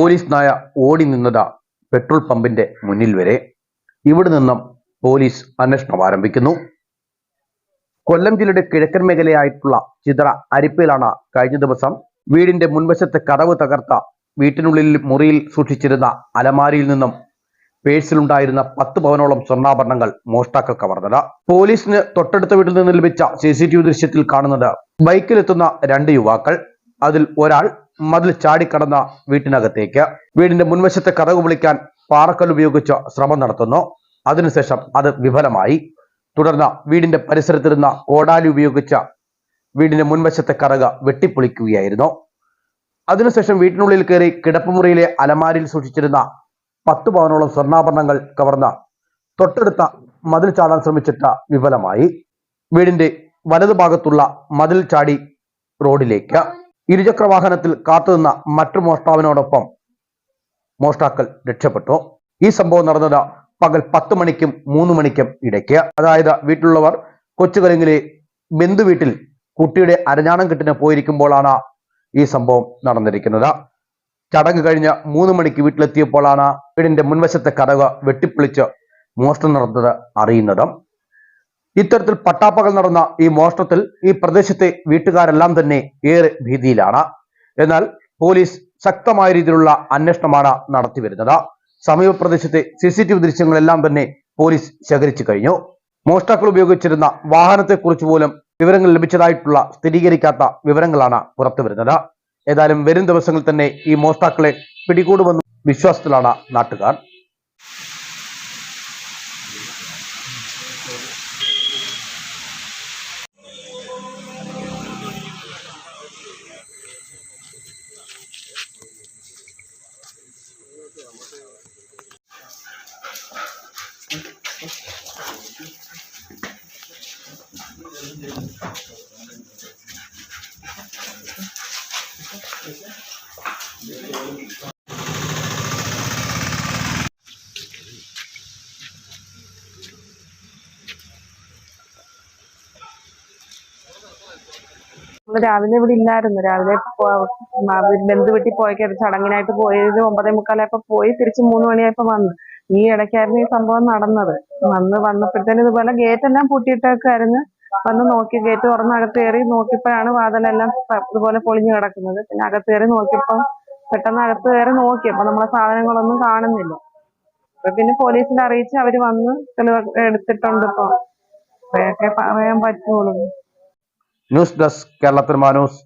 Police നായ ഓടി നിന്നത് പെട്രോൾ പമ്പിന്റെ മുന്നിൽ വരെ. ഇവിടെ നിന്നും പോലീസ് അന്വേഷണം ആരംഭിക്കുന്നു. കൊല്ലം ജില്ലയുടെ കിഴക്കൻ മേഖലയായിട്ടുള്ള ചിതറ അരിപ്പയിലാണ് കഴിഞ്ഞ ദിവസം വീടിന്റെ മുൻവശത്തെ കടവ് തകർത്ത വീട്ടിനുള്ളിൽ മുറിയിൽ സൂക്ഷിച്ചിരുന്ന അലമാരിയിൽ നിന്നും പേഴ്സിലുണ്ടായിരുന്ന പത്ത് പവനോളം സ്വർണാഭരണങ്ങൾ മോഷ്ടാക്കൾ കവർന്നത്. പോലീസിന് തൊട്ടടുത്ത വീട്ടിൽ നിന്ന് ലഭിച്ച സി ദൃശ്യത്തിൽ കാണുന്നത് ബൈക്കിലെത്തുന്ന രണ്ട് യുവാക്കൾ. അതിൽ ഒരാൾ മതിൽ ചാടിക്കടന്ന വീട്ടിനകത്തേക്ക്. വീടിന്റെ മുൻവശത്തെ കഥകു വിളിക്കാൻ പാറക്കൽ ഉപയോഗിച്ച് ശ്രമം നടത്തുന്നു. അതിനുശേഷം അത് വിഫലമായി. തുടർന്ന് വീടിന്റെ പരിസരത്തിരുന്ന ഓടാലി ഉപയോഗിച്ച വീടിന്റെ മുൻവശത്തെ കറക വെട്ടിപ്പൊളിക്കുകയായിരുന്നു. അതിനുശേഷം വീട്ടിനുള്ളിൽ കയറി കിടപ്പുമുറിയിലെ അലമാരിയിൽ സൂക്ഷിച്ചിരുന്ന പത്ത് പവനോളം സ്വർണാഭരണങ്ങൾ കവർന്ന തൊട്ടടുത്ത മതിൽ ചാടാൻ ശ്രമിച്ചിട്ട് വിഫലമായി. വീടിന്റെ വലതുഭാഗത്തുള്ള മതിൽ ചാടി റോഡിലേക്ക് ഇരുചക്ര വാഹനത്തിൽ കാത്തുനിന്ന മറ്റു മോഷ്ടാവിനോടൊപ്പം മോഷ്ടാക്കൾ രക്ഷപ്പെട്ടു. ഈ സംഭവം നടന്നത് പകൽ പത്ത് മണിക്കും മൂന്ന് മണിക്കും ഇടയ്ക്ക്. അതായത് വീട്ടിലുള്ളവർ കൊച്ചുകലിങ്ങിലെ ബന്ധു വീട്ടിൽ കുട്ടിയുടെ അരഞ്ഞാണം കെട്ടിന് പോയിരിക്കുമ്പോഴാണ് ഈ സംഭവം നടന്നിരിക്കുന്നത്. ചടങ്ങ് കഴിഞ്ഞ് മൂന്ന് മണിക്ക് വീട്ടിലെത്തിയപ്പോഴാണ് വീടിന്റെ മുൻവശത്തെ കടക വെട്ടിപ്പൊളിച്ച് മോഷണം നടന്നത് അറിയുന്നത് ഇത്തരത്തിൽ പട്ടാപ്പകൽ നടന്ന ഈ മോഷണത്തിൽ ഈ പ്രദേശത്തെ വീട്ടുകാരെല്ലാം തന്നെ ഏറെ ഭീതിയിലാണ്. എന്നാൽ പോലീസ് ശക്തമായ രീതിയിലുള്ള അന്വേഷണമാണ് നടത്തിവരുന്നത് സമീപ പ്രദേശത്തെ സി സി ടി വി ദൃശ്യങ്ങളെല്ലാം തന്നെ പോലീസ് ശേഖരിച്ചു കഴിഞ്ഞു. മോഷ്ടാക്കൾ ഉപയോഗിച്ചിരുന്ന വാഹനത്തെക്കുറിച്ച് പോലും വിവരങ്ങൾ ലഭിച്ചതായിട്ടുള്ള സ്ഥിരീകരിക്കാത്ത വിവരങ്ങളാണ് പുറത്തുവരുന്നത് ഏതായാലും വരും ദിവസങ്ങളിൽ തന്നെ ഈ മോഷ്ടാക്കളെ പിടികൂടുമെന്ന വിശ്വാസത്തിലാണ് നാട്ടുകാർ. രാവിലെ ഇവിടെ ഇല്ലായിരുന്നു. രാവിലെ പോ- മ- ബന്ധു വീട്ടിൽ പോയൊക്കെ ചടങ്ങിനായിട്ട് പോയത് ഒമ്പതേ മുക്കാലായപ്പോ പോയി. തിരിച്ച് മൂന്ന് മണിയായപ്പോ വന്നു. ഈ ഇടയ്ക്കായിരുന്നു ഈ സംഭവം നടന്നത്. വന്ന് വന്നപ്പോഴത്തേനും ഇതുപോലെ ഗേറ്റ് എല്ലാം പൂട്ടിയിട്ടൊക്കെയായിരുന്നു വന്ന് നോക്കി ഗേറ്റ് തുറന്ന് അകത്ത് കയറി നോക്കിയപ്പോഴാണ് വാതിലെല്ലാം ഇതുപോലെ പൊളിഞ്ഞു കിടക്കുന്നത്. പിന്നെ അകത്ത് കയറി നോക്കിയപ്പോ പെട്ടെന്ന് അകത്ത് കയറി നോക്കി. അപ്പൊ നമ്മളെ സാധനങ്ങളൊന്നും കാണുന്നില്ല. അപ്പൊ പിന്നെ പോലീസിനെ അറിയിച്ച് അവർ വന്ന് തെളിവ് എടുത്തിട്ടുണ്ട് ഇപ്പൊ. പറയാൻ പറ്റുള്ളൂ. ന്യൂസ് ഡെസ്ക് കേരളത്തിൽ ന്യൂസ്